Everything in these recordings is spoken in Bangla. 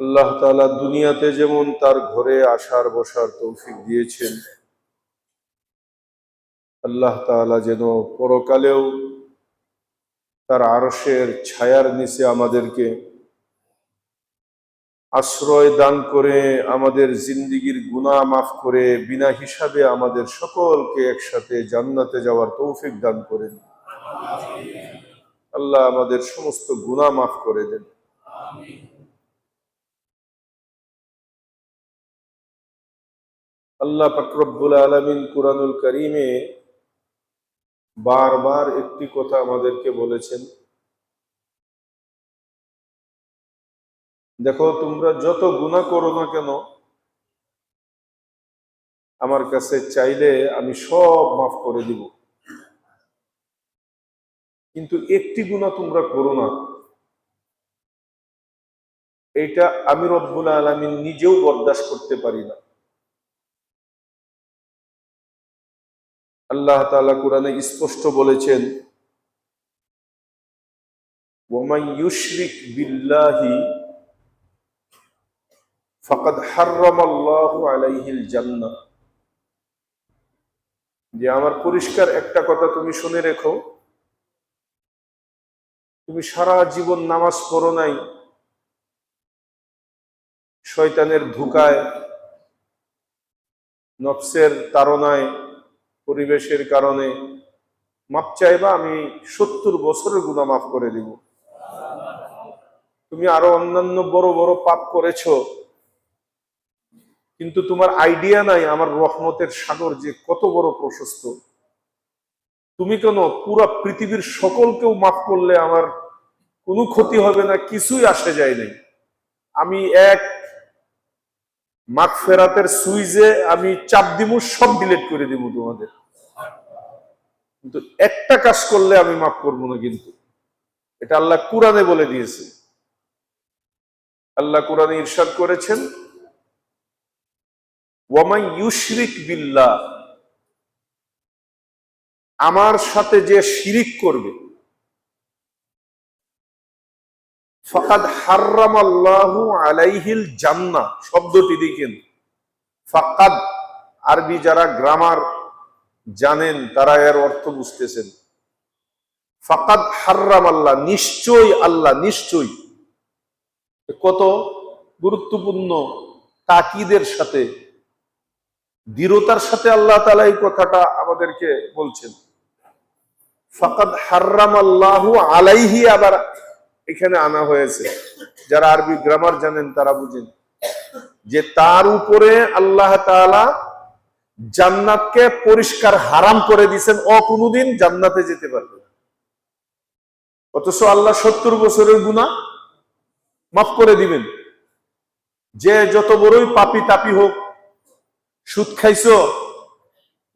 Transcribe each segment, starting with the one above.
আল্লাহ তাআলা দুনিয়াতে যেমন তার ঘরে আসার, বসার তৌফিক দিয়েছেন, আল্লাহ তাআলা যেন পরকালেও তার আরশের ছায়ার নিচে আমাদেরকে আশ্রয় দান করে, আমাদের জিন্দিগির গুনাহ মাফ করে, বিনা হিসাবে আমাদের সকলকে একসাথে জান্নাতে যাওয়ার তৌফিক দান করেন। আল্লাহ আমাদের সমস্ত গুনাহ মাফ করে দেন। আল্লাহ ফাকরবুল আলমিন কুরআনুল করিমে বারবার একটি কথা আমাদেরকে বলেছেন। দেখো, তোমরা যত গুণা করো না কেন, আমার কাছে চাইলে আমি সব মাফ করে দিব। কিন্তু একটি গুণা তোমরা করো না। এইটা আমি রব্বুল আলমিন নিজেও বরদাস্ত করতে পারি না। আল্লাহ তাআলা কোরআনে স্পষ্ট বলেছেন, ওয়ামান ইউশরিক বিল্লাহি ফাকাদ হাররামাল্লাহু আলাইহিল জান্নাহ। যে আমার পরিষ্কার একটা কথা তুমি শুনে রেখো, তুমি সারা জীবন নামাজ পড়ো নাই, শয়তানের ধোকায়, নফসের তাড়নায় পরিবেশের কারণে, মাপ চাইবা আমি সত্তর বছরের গুণা মাফ করে দিব। তুমি আরও অন্যান্য বড় বড় পাপ করেছ, কিন্তু তোমার আইডিয়া নাই আমার রহমতের সাগর যে কত বড় প্রশস্ত। তুমি কেন পুরা পৃথিবীর সকলকেও মাফ করলে আমার কোনো ক্ষতি হবে না, কিছুই আসে যায় নাই। আমি এক মাঠ ফেরাতের সুইজে আমি চাপ দিব, সব ডিলিট করে দিব তোমাদের। কিন্তু একটা কাজ করলে আমি মাফ করব না কিন্তু। এটা আল্লাহ কোরআনে বলে দিয়েছে। আল্লাহ কোরআনে ইরশাদ করেছেন ওয়ামাই ইউশরিক বিল্লাহ আমার সাথে যে শিরিক করবে ফাকাদ হার্রামাল্লাহু আলাইহিল জান্নাহ শব্দটি দেখেন ফাকাদ, আরবি যারা গ্রামার জানেন, তারা এর অর্থ বুঝতেছেন। ফাকাদ আল্লাহ নিশ্চয়ই আল্লাহ, নিশ্চয়ই। কত গুরুত্বপূর্ণ তাকিদের সাথে, দৃঢ়তার সাথে আল্লাহ তালা এই কথাটা আমাদেরকে বলছেন। ফাকাদ হার্রাম আল্লাহু আলাইহি, আবার এখানে আনা হয়েছে। যারা আরবি গ্রামার জানেন তারা বুঝেন। যে তার উপরে আল্লাহ জান্নাতকে পরিষ্কার হারাম করে দিচ্ছেন ও কোনোদিন জান্নাতে যেতে পারবে অথচ আল্লাহ সত্তর বছরের গুণা মাফ করে দিবেন। যে যত বড়ই পাপি তাপি হোক, সুদ খাইছো,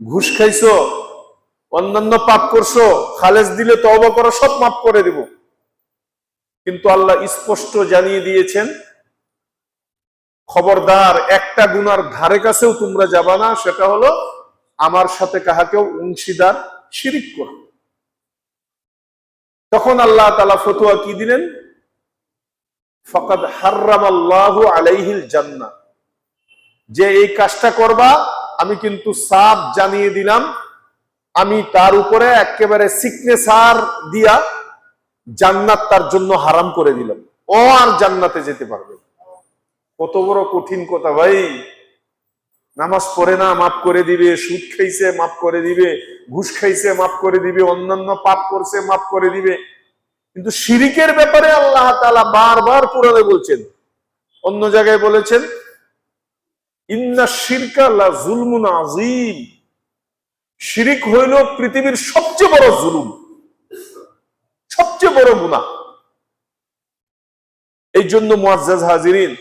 ঘুষ খাইছো, অন্যান্য পাপ করছ, খালেজ দিলে তওবা করো সব মাফ করে দিব। কিন্তু আল্লাহ স্পষ্ট জানিয়ে দিয়েছেন, খবরদার একটা গুনার ধারে কাছেও তোমরা যাবা না, সেটা হলো আমার সাথে কাহাকেও অংশীদার শিরিক করো। তখন আল্লাহ তালা ফতুয়া কি দিলেন? ফকাদ হার্রাম আল্লাহ আলাইহিল জান্না। যে এই কাজটা করবা, আমি কিন্তু সাফ জানিয়ে দিলাম, আমি তার উপরে একেবারে সিগনেচার দিয়া জান্নাত তার জন্য হারাম করে দিলাম ও আর জান্নাতে যেতে পারবে কত বড় কঠিন কথা ভাই। নামাজ পড়ে না, মাফ করে দিবে, সুদ খাইছে, মাফ করে দিবে, ঘুষ খাইছে, মাফ করে দিবে, অন্যান্য পাপ করছে, মাফ করে দিবে। কিন্তু শিরিকের ব্যাপারে আল্লাহ তাআলা বারবার কোরআনে বলছেন। অন্য জায়গায় বলেছেন, ইন্না শিরকা লা জুলমুন আজিম শিরিক হইল পৃথিবীর সবচেয়ে বড় জুলুম। সবচেয়ে বড় গুনাহ এই জন্য মুআজ্জাজ হাজিরিন,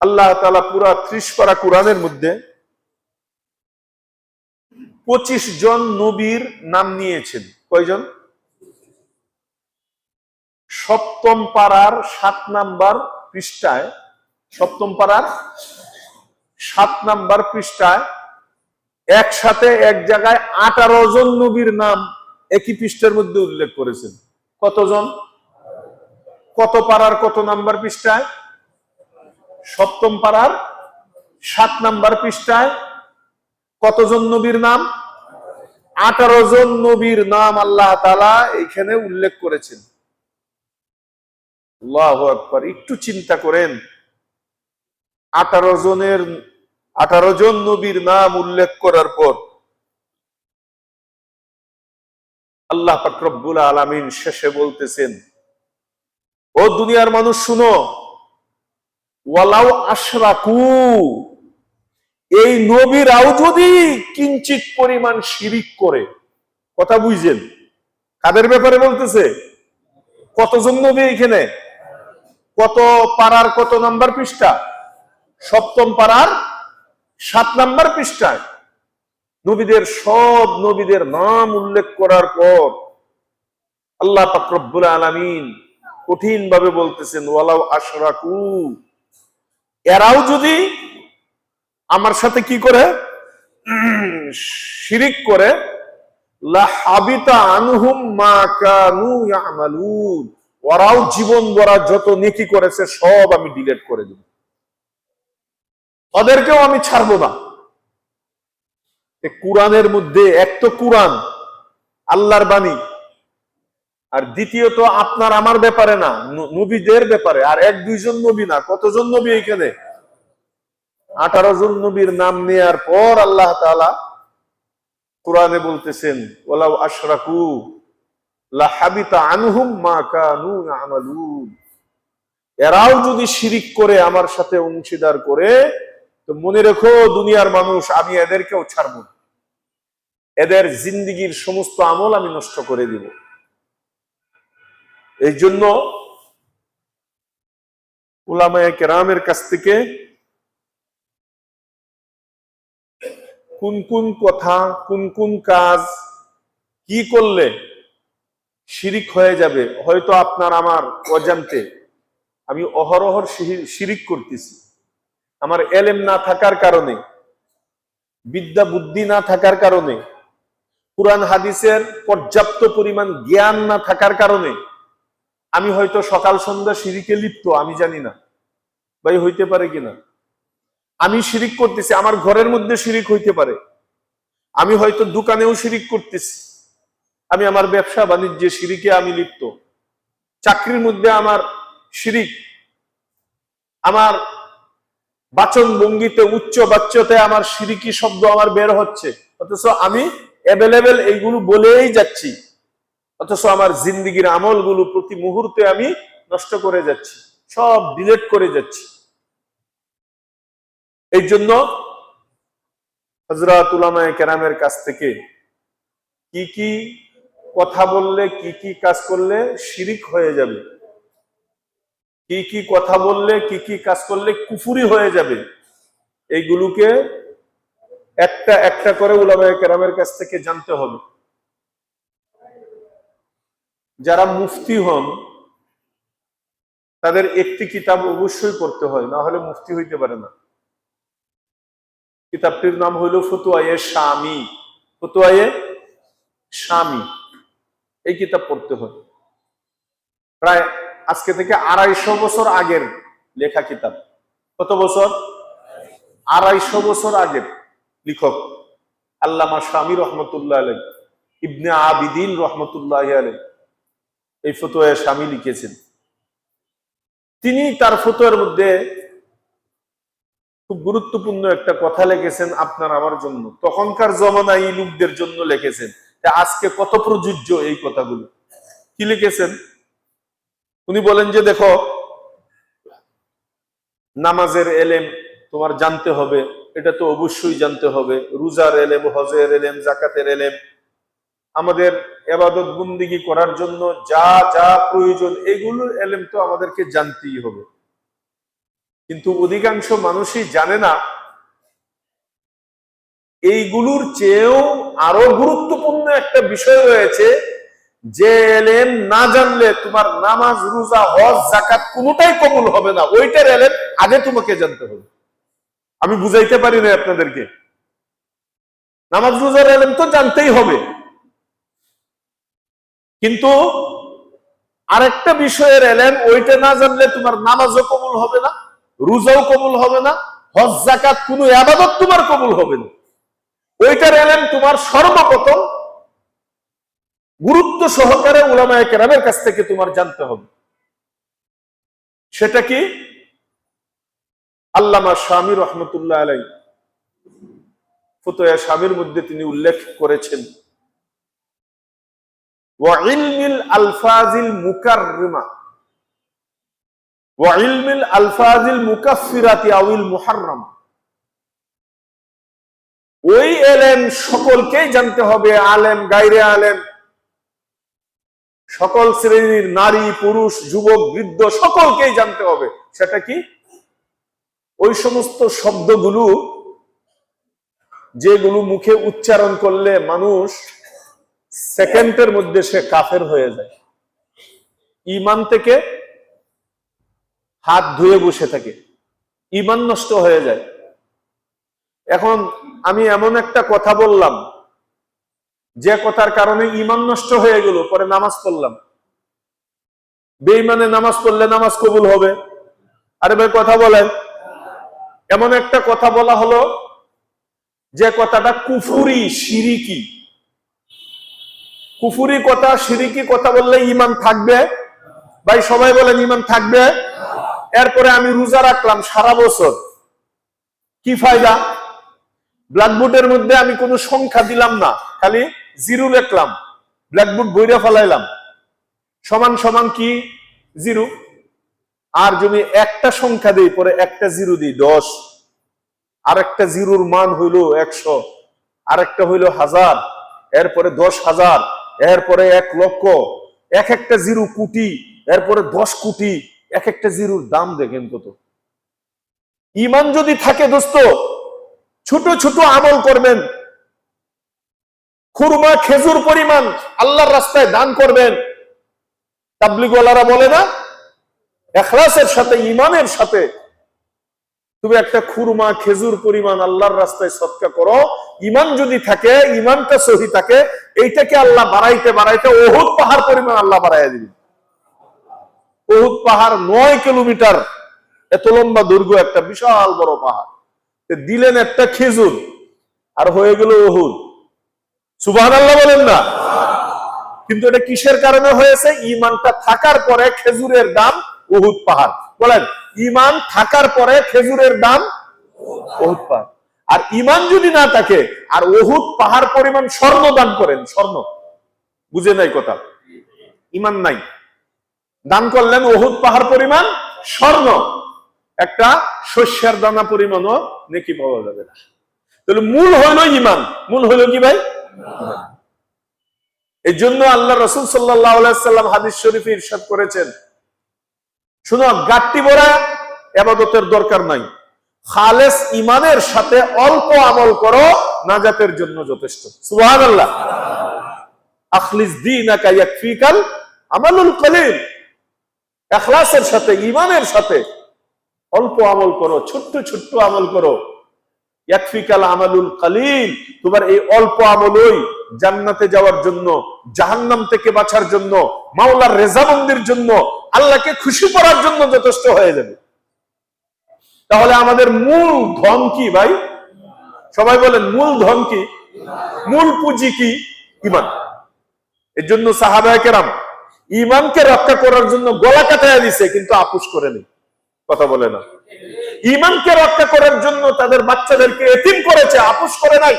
আল্লাহ তাআলা পুরা ত্রিশ পারা কোরআনের মধ্যে পঁচিশ জন নবীর নাম নিয়েছেন। কয়জন? সপ্তম পাড়ার সাত নাম্বার পৃষ্ঠায়, সপ্তম পাড়ার সাত নাম্বার পৃষ্ঠায় একসাথে এক জায়গায় আঠারো জন নবীর নাম একই পৃষ্ঠার মধ্যে উল্লেখ করেছেন। কতজন? কত পাড়ার কত নাম্বার পৃষ্ঠায়? সপ্তম পাড়ার সাত নাম্বার পৃষ্ঠায়। কতজন নবীর নাম? আঠারো জন নবীর নাম আল্লাহ তালা এখানে উল্লেখ করেছেন। আকবার, একটু চিন্তা করেন। আঠারো জনের, আঠারো জন নবীর নাম উল্লেখ করার পর আল্লাহ ফাকরবুল আলমিন শেষে বলতেছেন, ও দুনিয়ার মানুষ শুনো, ওয়ালাউ আশরাকু, এই নবীরাও যদি কিঞ্চিত পরিমাণ শিরিক করে, কথা বুঝছেন কাদের ব্যাপারে বলতেছে? কতজন নবী এখানে? কত পাড়ার কত নাম্বার পৃষ্ঠা? সপ্তম পাড়ার সাত নাম্বার পৃষ্ঠায়। নবীদের সব নবীদের নাম উল্লেখ করার পর আল্লাহ পাকরব্বুল আলমিন কঠিন ভাবে বলতেছেন, ওয়ালাউ আশরাকু। এরাও যদি আমার সাথে কি করে? শিরিক করে ওরাও জীবন গড়া যত নেকি করেছে, সব আমি ডিলেট করে দেব। তাদেরকেও আমি ছাড়বো না। কোরআনের মধ্যে এক তো কোরআন, আল্লাহর বাণী, আর দ্বিতীয়ত আপনার আমার ব্যাপারে না নবীদের ব্যাপারে, আর এক দুইজন নবী না, কতজন নবী এখানে? আঠারো জন নবীর নাম নেয়ার পর আল্লাহ কোরআনে বলতেছেন ওলাউ আশরাকু এরাও যদি শিরিক করে, আমার সাথে অংশীদার করে মনে রেখো, দুনিয়ার মানুষ, আমি এদেরকেও ছাড়ব। এদের জিন্দিগির সমস্ত আমল আমি নষ্ট করে দিব এই জন্য উলামায়ে কেরামের কাছ থেকে কোন কোন কথা, কোন কোন কাজ কি করলে শিরিক হয়ে যাবে, হয়তো আপনার আমার অজান্তে আমি অহরহর শিরিক করতেছি আমার এলেম না থাকার কারণে, বিদ্যা বুদ্ধি না থাকার কারণে, কোরআন হাদিসের পর্যাপ্ত পরিমাণ জ্ঞান না থাকার কারণে আমি হয়তো সকাল সন্ধ্যা শিরিকে লিপ্ত, আমি জানি না। ভাই, হইতে পারে কিনা আমি শিরিক করতেছি, আমার ঘরের মধ্যে শিরিক হইতে পারে। আমি হয়তো দোকানেও শিরিক করতেছি। আমি আমার ব্যবসা বাণিজ্যে শিরিকে আমি লিপ্ত। চাকরির মধ্যে আমার শিরিক, আমার বাচন ভঙ্গিতে, উচ্চ বাচ্যতে আমার সিরিকি শব্দ আমার বের হচ্ছে। অথচ আমি অ্যাভেলেবেল এইগুলো বলেই যাচ্ছি। অথচ আমার জিন্দিগির আমলগুলো প্রতি মুহূর্তে আমি নষ্ট করে যাচ্ছি, সব ডিলেট করে যাচ্ছি। এই জন্য হজরত উলামায়ে কেরামের কাছ থেকে কি কি কথা বললে, কি কি কাজ করলে শিরিক হয়ে যাবে কি কি কথা বললে, কি কি কাজ করলে কুফুরি হয়ে যাবে, এইগুলোকে একটা একটা করে উলামায়ে কেরামের কাছ থেকে জানতে হবে। যারা মুফতি হন, তাদের একটি কিতাব অবশ্যই পড়তে হয়, না হলে মুফতি হইতে পারে না। কিতাবটির নাম হইল ফতুয়ায়ে স্বামী ফতুয়ায়ে স্বামী এই কিতাব পড়তে হয়। প্রায় আজকে থেকে আড়াইশো বছর আগের লেখা কিতাব। কত বছর? আড়াইশো বছর আগের লেখক আল্লামা স্বামী রহমতুল্লাহ আলাই ইবনে আবিদিন রহমতুল্লাহ আলাই এই ফতোয়া স্বামী লিখেছেন। তিনি তার ফতোয়ার মধ্যে খুব গুরুত্বপূর্ণ একটা কথা লিখেছেন আপনার আমার জন্য। তখনকার জমানায় এই লোকদের জন্য লিখেছেন আজকে কত প্রযোজ্য এই কথাগুলো। কি লিখেছেন? উনি বলেন যে, দেখো, নামাজের এলেম তোমার জানতে হবে। এটা তো অবশ্যই জানতে হবে। রোজার এলেম, হজের এলেম জাকাতের এলেম। আমাদের এবাদত বন্দিগি করার জন্য যা যা প্রয়োজন, এগুলোর এলেম তো আমাদেরকে জানতেই হবে। কিন্তু অধিকাংশ মানুষই জানে না, এইগুলোর চেয়েও আরও গুরুত্বপূর্ণ একটা বিষয় রয়েছে যে এলেম না জানলে তোমার নামাজ, রোজা, হজ জাকাত কোনোটাই কবুল হবে না। ওইটার এলেম আগে তোমাকে জানতে হবে। আমি বুঝাইতে পারি না আপনাদেরকে। নামাজ, রোজার এলেম তো জানতেই হবে। কিন্তু আরেকটা বিষয়ের এলেন ওইটা না জানলে তোমার নামাজও কবুল হবে না, রোজাও কবুল হবে না, হজ জাকাত কোনো আবাদত তোমার কবুল হবে না। ওইটার এলেন তোমার সর্বপ্রথম গুরুত্ব সহকারে উলামায়ে কেরামের কাছ থেকে তোমার জানতে হবে। সেটা কি? আল্লামা স্বামী রহমতুল্লাহ আলাই ফতোয়া স্বামীর মধ্যে তিনি উল্লেখ করেছেন আলফাজিল ওই সকলকেই জানতে হবে, আলেম গাইরে আলেম সকল শ্রেণির নারী, পুরুষ, যুবক, বৃদ্ধ সকলকেই জানতে হবে। সেটা কি? ওই সমস্ত শব্দগুলো যেগুলো মুখে উচ্চারণ করলে মানুষ সেকেন্ডের মধ্যে সে কাফের হয়ে যায়। ইমান থেকে হাত ধুয়ে বসে থাকে। ইমান নষ্ট হয়ে যায়। এখন আমি এমন একটা কথা বললাম যে কথার কারণে ইমান নষ্ট হয়ে গেল, পরে নামাজ পড়লাম। বেইমানে নামাজ পড়লে নামাজ কবুল হবে। আরে ভাই, কথা বলেন। এমন একটা কথা বলা হলো, যে কথাটা কুফুরি, সিরিকি। কুফুরি কথা, সিরিকি কথা বললে ইমান থাকবে। ভাই, সবাই বলেন ইমান থাকবে। এরপরে আমি রোজা রাখলাম সারা বছর। কি ফায়দা? ব্ল্যাকবোর্ডের মধ্যে আমি কোনো সংখ্যা দিলাম না। খালি জিরো লিখলাম ব্ল্যাকবোর্ড বইরে ফেলাইলাম। সমান সমান কি? জিরো। আর যদি একটা সংখ্যা দিই, পরে একটা জিরো দিই, দশ। আর একটা জিরোর মান হইল একশো। আর একটা হইল হাজার। এরপরে দশ হাজার। এরপরে এক লক্ষ। এক একটা জিরো কোটি। এরপরে দশ কোটি। এক একটা জিরোর দাম দেখেন কত। ইমান যদি থাকে দোস্ত, ছোট ছোট আমল করবেন। খুরমা খেজুর পরিমাণ আল্লাহর রাস্তায় দান করবেন। তাবলিগওয়ালারা বলে না? এখলাসের সাথে ইমানের সাথে। তুমি একটা খুরমা, খেজুর পরিমাণ আল্লাহর রাস্তায় সৎকা করো। ইমান যদি থাকে ইমানটা সহি থাকে, এইটাকে আল্লাহ বাড়াইতে বাড়াইতে ওহুদ পাহাড় পরিমাণ আল্লাহ বাড়াইয়া দিবে। ওহুদ পাহাড় নয় কিলোমিটার, এত লম্বা, দুর্গ, একটা বিশাল বড় পাহাড়। দিলেন একটা খেজুর, আর হয়ে গেল ওহুদ। সুবাহ আল্লাহ বলেন না। কিন্তু এটা কিসের কারণে হয়েছে? ইমানটা থাকার পরে খেজুরের দাম ওহুদ পাহাড়। বলেন ইমান থাকার পরে খেজুরের দাম ওহুদ পাহাড়। আর ইমান যদি না থাকে, আর ওহুদ পাহাড় পরিমাণ স্বর্ণ দান করেন, স্বর্ণ। বুঝে নাই কথা? ইমান নাই। দান করলেন ওহুদ পাহাড় পরিমাণ স্বর্ণ। একটা শস্যের দানা পরিমাণও নেকি পাওয়া যাবে না। তাহলে মূল হইল ইমান। মূল হইল কি ভাই? এই জন্য আল্লাহ রসুল সাল্লাম হাদিস শরীফে ইরশাদ করেছেন। শুনো, গাট্টি বড়া এবাদতের দরকার নাই। খালেস ইমানের সাথে অল্প আমল করো, নাজাতের জন্য যথেষ্ট। সুবাহ আল্লাহ আখলিস দিন ফিকাল আমালুল কলিল। এখলাসের সাথে, ইমানের সাথে অল্প আমল করো, ছোট্ট ছোট্ট আমল করো। ইয়াকফিকাল আমালুল কালিল, তোমার এই অল্প আমলই জান্নাতে যাওয়ার জন্য, জাহান্নাম থেকে বাঁচার জন্য, মাওলার জন্য, আল্লাহকে খুশি করার জন্য যথেষ্ট হয়ে যাবে। তাহলে আমাদের মূল ধন কি ভাই? সবাই বলেন, মূল ধন কি? মূল পুঁজি কি? ইমান। এর জন্য সাহাবায় কেরাম ইমানকে রক্ষা করার জন্য গলা কাটাইয়া দিছে, কিন্তু আপুস করে নেই। কথা বলে না। ইমানকে রক্ষা করার জন্য তাদের বাচ্চাদেরকে এতিম করেছে আপুস করে নাই।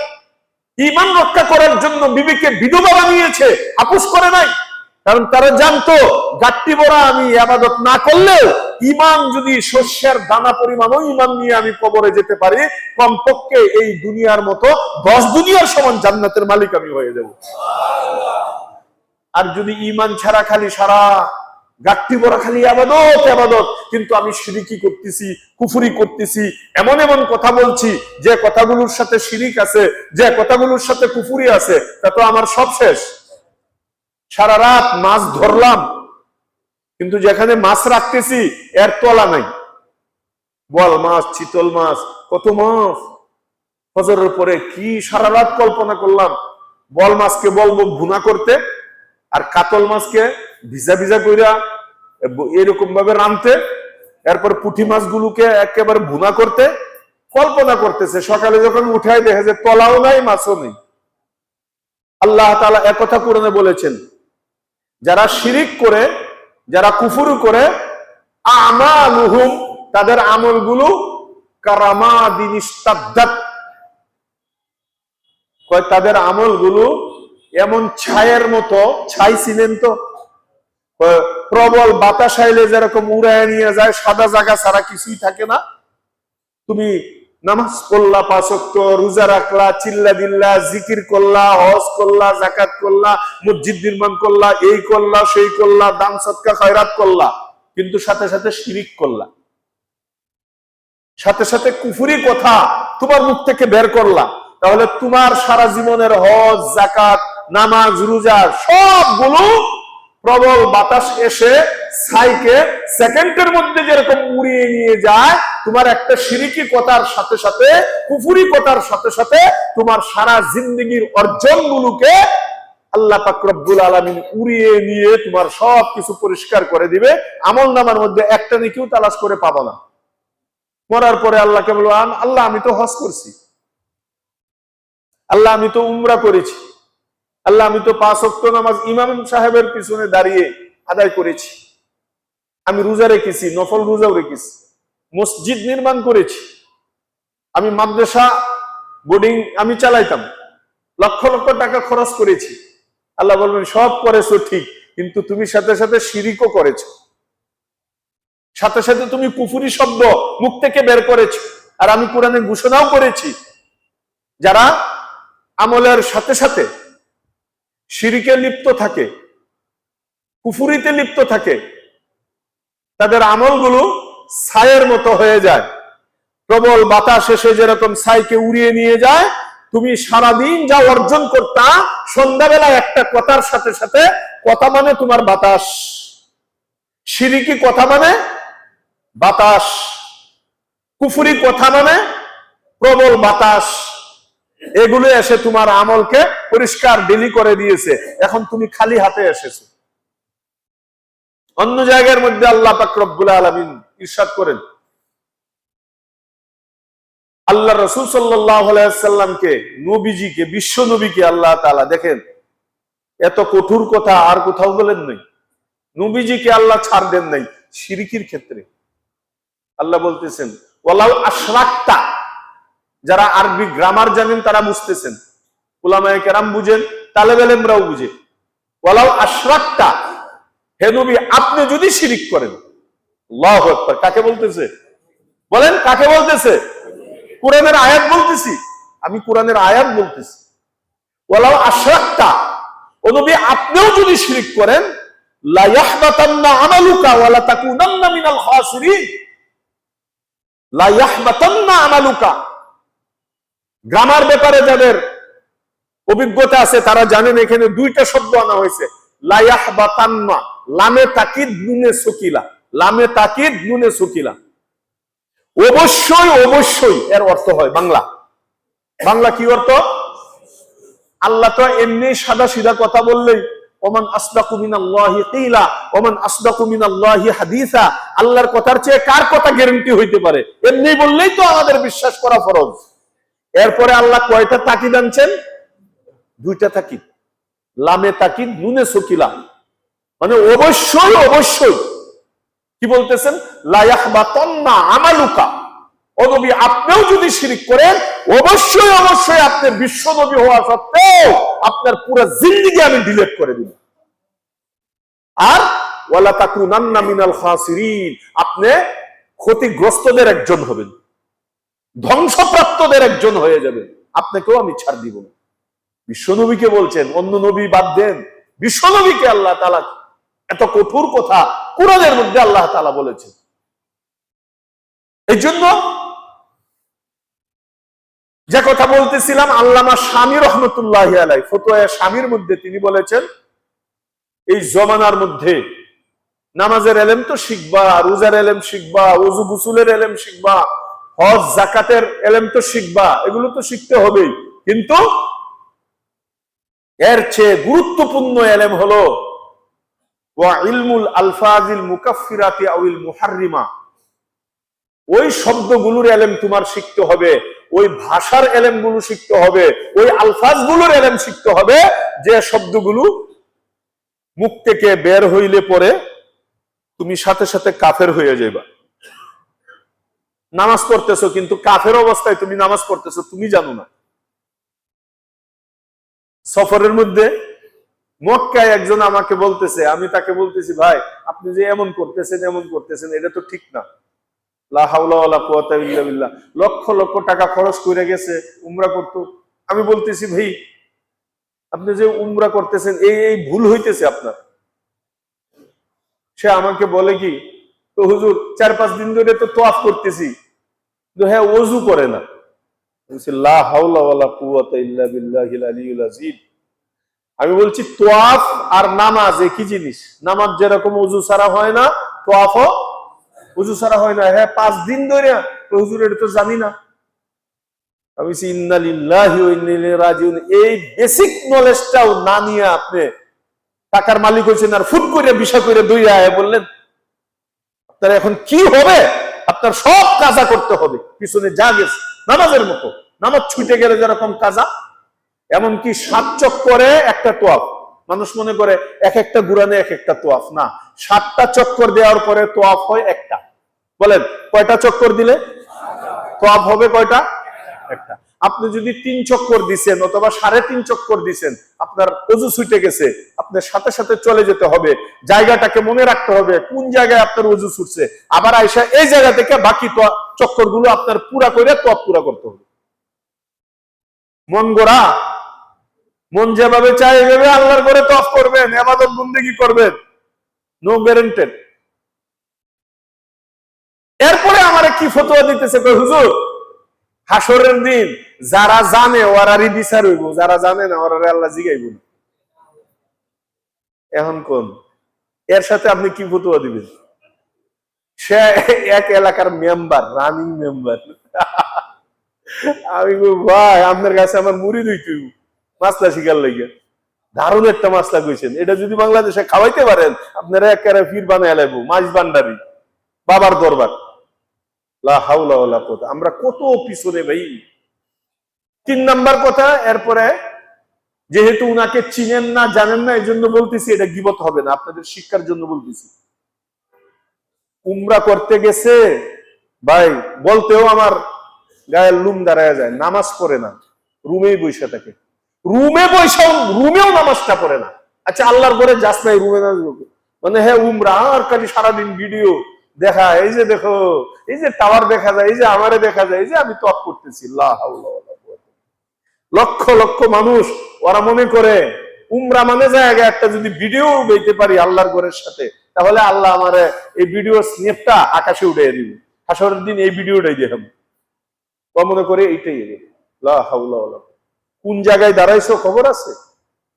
ইমান রক্ষা করার জন্য বিবিকে বিধবা বানিয়েছে আপুস করে নাই। কারণ তারা জানতো, গাট্টি বড়া আমি আবাদত না করলেও ইমান যদি শস্যের দানা পরিমাণও ইমান নিয়ে আমি কবরে যেতে পারি, কমপক্ষে এই দুনিয়ার মতো দশ দুনিয়ার সমান জান্নাতের মালিক আমি হয়ে যাব। আর যদি ইমান ছাড়া খালি সারা গাঠটি বড় খালি আবাদত আবাদত। কিন্তু আমি সিরিকি করতেছি, কুফুরি করতেছি, এমন এমন কথা বলছি, যে কথাগুলোর সাথে শিরিক আছে, যে কথাগুলোর সাথে কুফুরি আছে, তা তো আমার সব শেষ। সারা রাত মাছ ধরলাম, কিন্তু যেখানে মাছ রাখতেছি, এর তলা নাই। বল মাছ, চিতল মাছ, কত মাছ? ফজরের পরে কি সারা রাত কল্পনা করলাম বল মাছকে বলব ভুনা করতে, আর কাতল মাছকে ভিজা ভিজা কইরা এরকম ভাবে রানতে এরপর পুঁটি মাছগুলোকে একেবারে ভুনা করতে, কল্পনা করতেছে। সকালে যখন উঠায় দেখে যে তলাও নাই, মাছও নেই। আল্লাহ তালা একথা কোরআনে বলেছেন, যারা শিরিক করে, যারা কুফুরু করে, আমালুহুম, তাদের আমলগুলো কারামা দিন কয়, তাদের আমলগুলো এমন ছায়ের মতো, ছাই ছিলেন তো? প্রবল বাতাস আইলে যেরকম উড়ায় নিয়ে যায়, সাদা জায়গা ছাড়া কিছুই থাকে না। তুমি নামাজ পড়লা রোজা রাখলা, চিল্লা দিল্লা, জিকির করলা, হজ করলা জাকাত করলা, মসজিদ নির্মাণ করলা, এই করলা, সেই করলা, দান সৎকা খয়রাত করলা, কিন্তু সাথে সাথে শিরিক করলা। সাথে সাথে কুফুরি কথা তোমার মুখ থেকে বের করলা। তাহলে তোমার সারা জীবনের হজ জাকাত নামাজ, রোজা, সবগুলো প্রবল বাতাস এসে ছাইকে সেকেন্ডের মধ্যে যেরকম উড়িয়ে নিয়ে যায়, তোমার একটা সিরিকি কথার সাথে সাথে, কুফুরি কথার সাথে সাথে তোমার সারা জিন্দগির অর্জন গুলোকে আল্লাহ পাকরব্বুল আলমিন উড়িয়ে নিয়ে তোমার সব কিছু পরিষ্কার করে দিবে। আমল নামার মধ্যে একটা নিকেও তালাশ করে পাবো না। মরার পরে আল্লাহকে বলব আল্লাহ, আমি তো হজ করছি। আল্লাহ, আমি তো উমরা করেছি। আল্লাহ, আমি তো পাঁচ অক্ট নামাজ ইমাম সাহেবের পিছনে দাঁড়িয়ে আদায় করেছি। আমি রোজা রেখেছি, নফল রোজাও রেখেছি, মসজিদ নির্মাণ করেছি। আমি মাদ্রাসা বোর্ডিং, আমি চালাইতাম, লক্ষ লক্ষ টাকা খরচ করেছি। আল্লাহ বলবেন, সব করেছ ঠিক, কিন্তু তুমি সাথে সাথে শিরিকও করেছ। সাথে সাথে তুমি কুফুরি শব্দ মুখ থেকে বের করেছ। আর আমি কোরআনে ঘোষণাও করেছি, যারা আমলের সাথে সাথে সিরিকে লিপ্ত থাকে, কুফুরিতে লিপ্ত থাকে, তাদের আমলগুলো ছায়ের মতো হয়ে যায়। প্রবল বাতাস এসে যেরকম ছাইকে উড়িয়ে নিয়ে যায়, তুমি সারাদিন যা অর্জন করতা, সন্ধ্যাবেলা একটা কথার সাথে সাথে, কথা মানে তোমার বাতাস। সিরিকি কথা মানে বাতাস। কুফুরি কথা মানে প্রবল বাতাস। এগুলো এসে তোমার আমলকে পরিষ্কার ডিলি করে দিয়েছে। এখন তুমি খালি হাতে এসেছ। অন্য জায়গার মধ্যে আল্লাহ পাকরবুল আলমিন ইরশাদ করেন। আল্লাহ রসুল সাল্লামকে নবীজিকে, বিশ্ব নবীকে আল্লাহ তালা দেখেন। এত কঠোর কথা আর কোথাও বলেন নাই। নবীজিকে আল্লাহ ছাড় দেন নাই সিরিকির ক্ষেত্রে। আল্লাহ বলতেছেন ওলাল আশরাক্তা যারা আরবি গ্রামার জানেন, তারা বুঝতেছেন। উলামায় কেরাম বুঝেন তালেব এলেমরাও বুঝে। ওলাল আশরাক্তা, হে নবী, আপনি যদি শিরিক করেন কাকে বলতেছে? বলেন, কাকে বলতেছে? কোরআনের আয়াত বলতেছি। আমি কোরআনের আয়াত বলতেছি। ওলাও আশরাক্তা, ও নবী, আপনিও যদি শিরিক করেন, লা আমালুকা গ্রামার ব্যাপারে যাদের অভিজ্ঞতা আছে, তারা জানেন এখানে দুইটা শব্দ আনা হয়েছে। লায়াহ বা তান্না লামে তাকিদ, নুনে সকিলা। লামে তাকিদ, নুনে সকিলা। অবশ্যই অবশ্যই এর অর্থ হয় বাংলা। বাংলা কি অর্থ? আল্লাহ তো এমনি সাদা সিধা কথা বললেই, ওমান আসদাকু মিনাল্লাহি কিলা, ওমান আসদাকু মিনাল্লাহি হাদিসা। আল্লাহর কথার চেয়ে কার কথা গ্যারান্টি হইতে পারে? এমনি বললেই তো আমাদের বিশ্বাস করা ফরজ। এরপরে আল্লাহ কয়টা তাকিদ আনছেন? দুইটা তাকিদ। লামে তাকিদ, নুনে সকিলা মানে অবশ্যই অবশ্যই। কি বলতেছেন? লায়াহবাতান্না আমালুকা। অনবী আপনিও যদি শিরিক করেন, অবশ্যই অবশ্যই আপনি বিশ্ব নবী হওয়া সত্ত্বেও আপনার পুরো জিন্দিগি আমি ডিলেট করে দিব। আর ওয়ালা তাকুনান্না মিনাল খাসিরিন, আপনি ক্ষতিগ্রস্তদের একজন হবেন। ধ্বংসপ্রাপ্তদের একজন হয়ে যাবেন আপনাকেও আমি ছাড় দিব না। বিশ্বনবীকে বলছেন, অন্য নবী বাদ দেন। বিশ্বনবীকে আল্লাহ তালা এত কঠোর কথা কোরআনের মধ্যে আল্লাহ তালা বলেছেন। এই জন্য যে কথা বলতেছিলাম, আল্লামা স্বামী রহমতুল্লাহ আলাই ফতোয়া স্বামীর মধ্যে তিনি বলেছেন, এই জমানার মধ্যে নামাজের এলেম তো শিখবা, রোজার এলেম শিখবা ওজু গুসুলের এলেম শিখবা হজ জাকাতের এলেম তো শিখবা, এগুলো তো শিখতে হবেই। কিন্তু এর চেয়ে গুরুত্বপূর্ণ এলেম হলো ইলমুল আলফাজিল মুকাফফিরাতি আউল মুহাররিমা। ওই শব্দগুলোর এলেম তোমার শিখতে হবে, ওই ভাষার এলেমগুলো শিখতে হবে, ওই আলফাজগুলোর এলেম শিখতে হবে, যে শব্দগুলো মুখ থেকে বের হইলে পরে তুমি সাথে সাথে কাফের হয়ে যাইবা। নামাজ পড়তেছো, কিন্তু কাফের অবস্থায় তুমি নামাজ পড়তেছো, তুমি জানো না। সফরের মধ্যে মক্কায় একজন আমাকে বলতেছে, আমি তাকে বলতেছি, ভাই, আপনি যে এমন করতেছেন এমন করতেছেন, এটা তো ঠিক না। লক্ষ লক্ষ টাকা খরচ করে গেছে, উমরা করতো। আমি বলতেছি, ভাই, আপনি যে উমরা করতেছেন, এই এই ভুল হইতেছে আপনার। সে আমাকে বলে কি তো হুজুর, চার পাঁচ দিন ধরে তো তোয়াফ করতেছি। কিন্তু হ্যাঁ ওযু করে না। আমি বলছি তোয়াফ আর নামাজ একই জিনিস। নামাজ যেরকম উজু সারা হয় না, তোয়াফও উজু সারা হয় না। হ্যাঁ পাঁচ দিন ধরে তো হুজুর এটা তো জানি না। আমি এই বেসিক নলেজটাও না নিয়ে আপনি টাকার মালিক হয়েছেন আর ফুট করে বিষয় করে আয় বললেন আপনার এখন কি হবে? আপনার সব কাজা করতে হবে। পিছনে যা গেছে, নামাজের মতো। নামাজ ছুটে গেলে যেরকম কাজা, এমনকি সাত চক্করে একটা তোয়াফ। মানুষ মনে করে, এক একটা গুরানে এক একটা তোয়াফ। না, সাতটা চক্কর দেওয়ার পরে তোয়াফ হয় একটা। বলেন, কয়টা চক্কর দিলে? তোয়াফ হবে কয়টা? একটা। আপনি যদি তিন চক্কর দিছেন অথবা সাড়ে তিন চক্কর দিছেন, আপনার অজু ছুটে গেছে, আপনার সাথে সাথে চলে যেতে হবে, জায়গাটাকে মনে রাখতে হবে কোন জায়গায় আপনার অজু ছুটছে। আবার আইসা এই জায়গা থেকে বাকি চক্করগুলো আপনার পুরা করে তোয়াফ পুরা করতে হবে। মন গোড়া, মন যেভাবে চায় এভাবে আল্লাহর করে তফ করবেন, এবাদত বন্দেগি করবেন নো গ্যারেন্টেড এরপরে আমার কি ফতোয়া দিতেছে হুজুর হাসরের দিন যারা জানে, ওরারই বিচার হইব। যারা জানে না, ওরারে আল্লাহ জিগাইব না। এখন কোন? এর সাথে আপনি কি ফতোয়া দিবেন? সে এক এলাকার মেম্বার রানিং মেম্বার আমি ভাই, আপনার কাছে আমার মুড়ি দুইটু মাছলা শিকার লাগে দারুণ একটা মাছলা কইছেন। এটা যদি বাংলাদেশে খাওয়াইতে পারেন, আপনারা একেবারে ফির বানায় লাগবো মাছ ভান্ডারি, বাবার দরবার। লা কুওয়াতা। আমরা কত পিছনে ভাই। তিন নাম্বার কথা, এরপরে যেহেতু উনাকে চিনেন না, জানেন না এই জন্য বলতেছি, এটা গিবত হবে না, আপনাদের শিক্ষার জন্য বলতেছি। উমরা করতে গেছে, ভাই, বলতেও আমার গায়ের লুম দাঁড়ায় যায়, নামাজ পড়ে না, রুমেই বসে থাকে। রুমে বৈশাও রুমেও নামাজটা পড়ে না। আচ্ছা আল্লাহর করে যাস নাই রুমে মানে হ্যাঁ উমরা, আর খালি সারাদিন ভিডিও দেখা, এই যে দেখো, এই যে টাওয়ার দেখা যায়, এই যে আমারে দেখা যায়, এই যে আমি টপ করতেছি কুওয়াতা। লক্ষ লক্ষ মানুষ ওরা মনে করে, উমরা মানে জায়গা একটা যদি ভিডিও বেইতে পারি আল্লাহর ঘরের সাথে, তাহলে আল্লাহ আমার এই ভিডিও স্নেপটা আকাশে উঠে দিবে। হাসরের দিন এই ভিডিওটাই দেখাবো তো মনে করে এইটাই। কোন জায়গায় দাঁড়াইছো খবর আছে?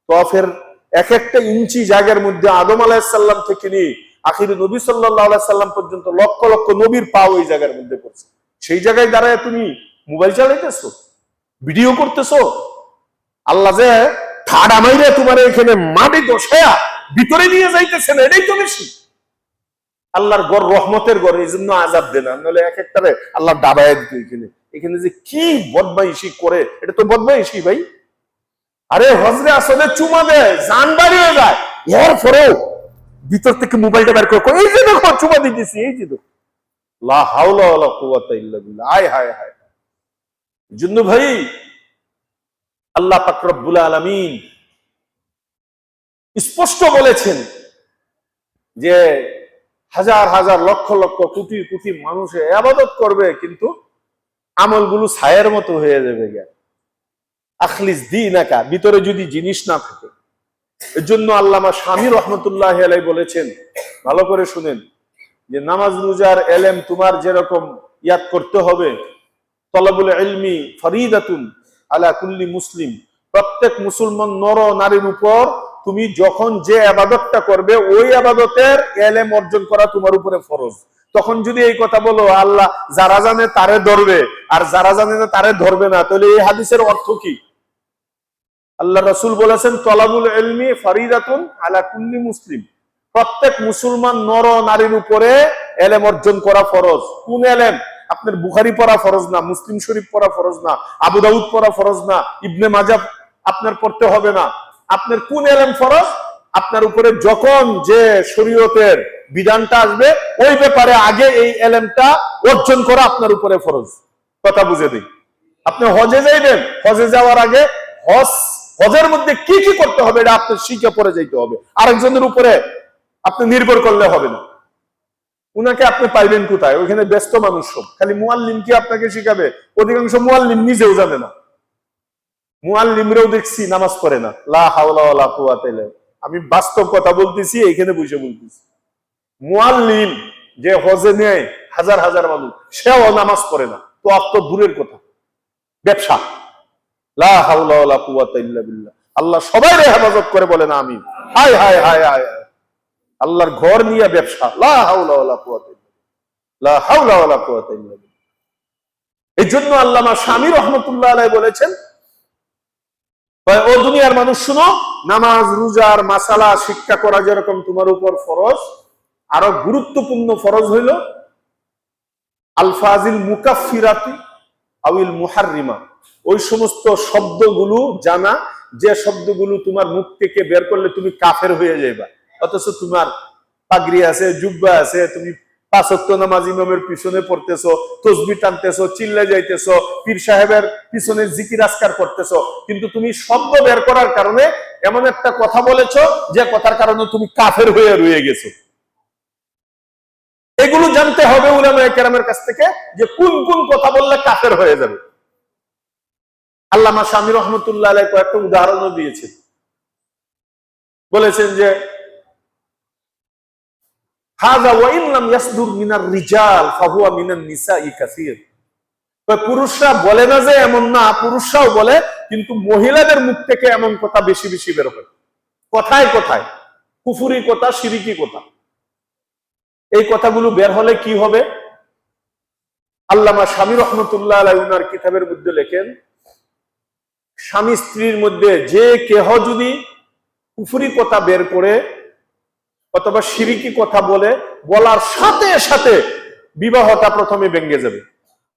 তফের এক একটা ইঞ্চি জায়গার মধ্যে আদম আলাহিসাল্লাম থেকে নিয়ে আখির নবী সাল্লাহ সাল্লাম পর্যন্ত লক্ষ লক্ষ নবীর পা ওই জায়গার মধ্যে পড়ছে। সেই জায়গায় দাঁড়ায় তুমি মোবাইল চালাইতেছো? ভিডিও করতেছো? আল্লাহ যে ঠাডা মাইরে তোমার এখানে মাটি দশায়া ভিতরে নিয়ে যাইতেছেন, এটাই তো বেশি। আল্লাহর গড় রহমতের গড় এই জন্য আজাব দেন। নাহলে এক একটারে আল্লাহ ডাবায় দিত এখানে। এখানে যে কি বদমাইশি করে, এটা তো বদমাইশি ভাই। আরে হজরে আসলে চুমা দেয়, জান বাড়িয়ে যায় এর পরেও ভিতর থেকে মোবাইলটা বের করে এই যে দেখো, চুমা দিতেছি, এই যে দেখো। লা হাওলা ওয়ালা কুওয়াতা ইল্লা বিল্লাহ। আয়, হায় হায়। জন্য ভাই, আল্লাহ পাক রব্বুল আলামিন স্পষ্ট বলেছেন যে হাজার হাজার লক্ষ লক্ষ কোটি কোটি মানুষে আবাদত করবে, কিন্তু আমলগুলো ছায়ের মতো হয়ে যাবে জ্ঞান আখলিস দিন একা ভিতরে যদি জিনিস না থাকে। এর জন্য আল্লামা স্বামী রহমতুল্লাহ আলাই বলেছেন, ভালো করে শুনেন, যে নামাজ রোজার এলেম তোমার যেরকম ইয়াদ করতে হবে তলাবুল ইলমি ফরিদাতুন আলা কুল্লি মুসলিম। প্রত্যেক মুসলমান নর নারীর উপর তুমি যখন যে আবাদতটা করবে, ওই আবাদতের এলেম অর্জন করা তোমার উপরে ফরজ। তখন যদি এই কথা বলো, আল্লাহ যারা জানে তারে ধরবে, আর যারা জানে না তারে ধরবে না, তাহলে এই হাদিসের অর্থ কি? আল্লাহ রসুল বলেছেন, তলাবুল এলমি ফরিদাতুন আলা কুল্লি মুসলিম। প্রত্যেক মুসলমান নর নারীর উপরে এলেম অর্জন করা ফরজ। কোন এলেম? আপনার বুখারি পড়া ফরজ না, মুসলিম শরীফ পড়া ফরজ না, আবু দাউদ পড়া ফরজ না, ইবনে মাজাব আপনার পড়তে হবে না। আপনার কোন এলেম ফরজ? আপনার উপরে যখন যে শরীয়তের বিধানটা আসবে, ওই ব্যাপারে আগে এই এলেমটা অর্জন করা আপনার উপরে ফরজ। কথা বুঝে দিই। আপনি হজে যাইবেন, হজে যাওয়ার আগে হজ, হজের মধ্যে কি কি করতে হবে, এটা আপনার শিখে পড়ে যাইতে হবে। আরেকজনের উপরে আপনি নির্ভর করলে হবে না। উনাকে আপনি পাইবেন কোথায়? ওইখানে ব্যস্ত মানুষ সব। খালি মুয়াল্লিম কি আপনাকে শিখাবে? অধিকাংশ মুয়াল্লিম নিজেও জানে না। মুয়াল্লিমরাও দেখছি নামাজ পড়ে না। লা হাওলা ওয়ালা আমি বাস্তব কথা বলতেছি এখানে বসে বলতেছি। মুয়াল্লিম যে হজে নেয় হাজার হাজার মানুষ, সেও নামাজ পড়ে না। তো আপ দূরের কথা। ব্যবসা। লা হাওলা ওয়ালা কুওয়াতা আল্লাহ সবাই হেফাজত করে বলেন আমি হায় হায় হায় হায় হায়। আল্লাহর ঘর নিয়ে ব্যবসা। এই জন্য আল্লামা স্বামী রহমতুল্লাহ আলাই বলেছেন ও দুনিয়ার মানুষ শুনো, নামাজ রোজার মাসালা শিক্ষা করা যেরকম তোমার উপর ফরজ, আরও গুরুত্বপূর্ণ ফরজ হইল আলফাজিল মুকাফিরাতি আউল মুহাররিমা। ওই সমস্ত শব্দগুলো জানা, যে শব্দগুলো তোমার মুখ থেকে বের করলে তুমি কাফের হয়ে যাইবা। অথচ তোমার পাগড়ি আছে, জুব্বা আছে, তুমি নামাজ ইমামের পিছনে পড়তেছো, তসবি পীর সাহেবের পিছনে জিকির আসকার কিন্তু তুমি শব্দ বের করার কারণে এমন একটা কথা যে কথার কারণে তুমি কাফের হয়ে রয়ে গেছো। এগুলো জানতে হবে উলামা কেরামের কাছ থেকে যে কোন কোন কথা বললে কাফের হয়ে যাবে। আল্লামা স্বামী রহমতুল্লাহ কয়েকটা উদাহরণও দিয়েছেন। বলেছেন যে পুরুষরা বলে না যে এমন না, পুরুষরাও বলে, কিন্তু মহিলাদের মুখ থেকে এমন কথা বেশি বেশি বের হয়। কথায় কথায়। কুফুরি কথা, সিরিকি কথা। এই কথাগুলো বের হলে কি হবে? আল্লামা স্বামী রহমতুল্লাহ আলাই উনার কিতাবের মধ্যে লেখেন, স্বামী স্ত্রীর মধ্যে যে কেহ যদি কুফুরি কথা বের করে অথবা সিরিকি কথা বলে বলার সাথে সাথে বিবাহটা প্রথমে ভেঙে যাবে।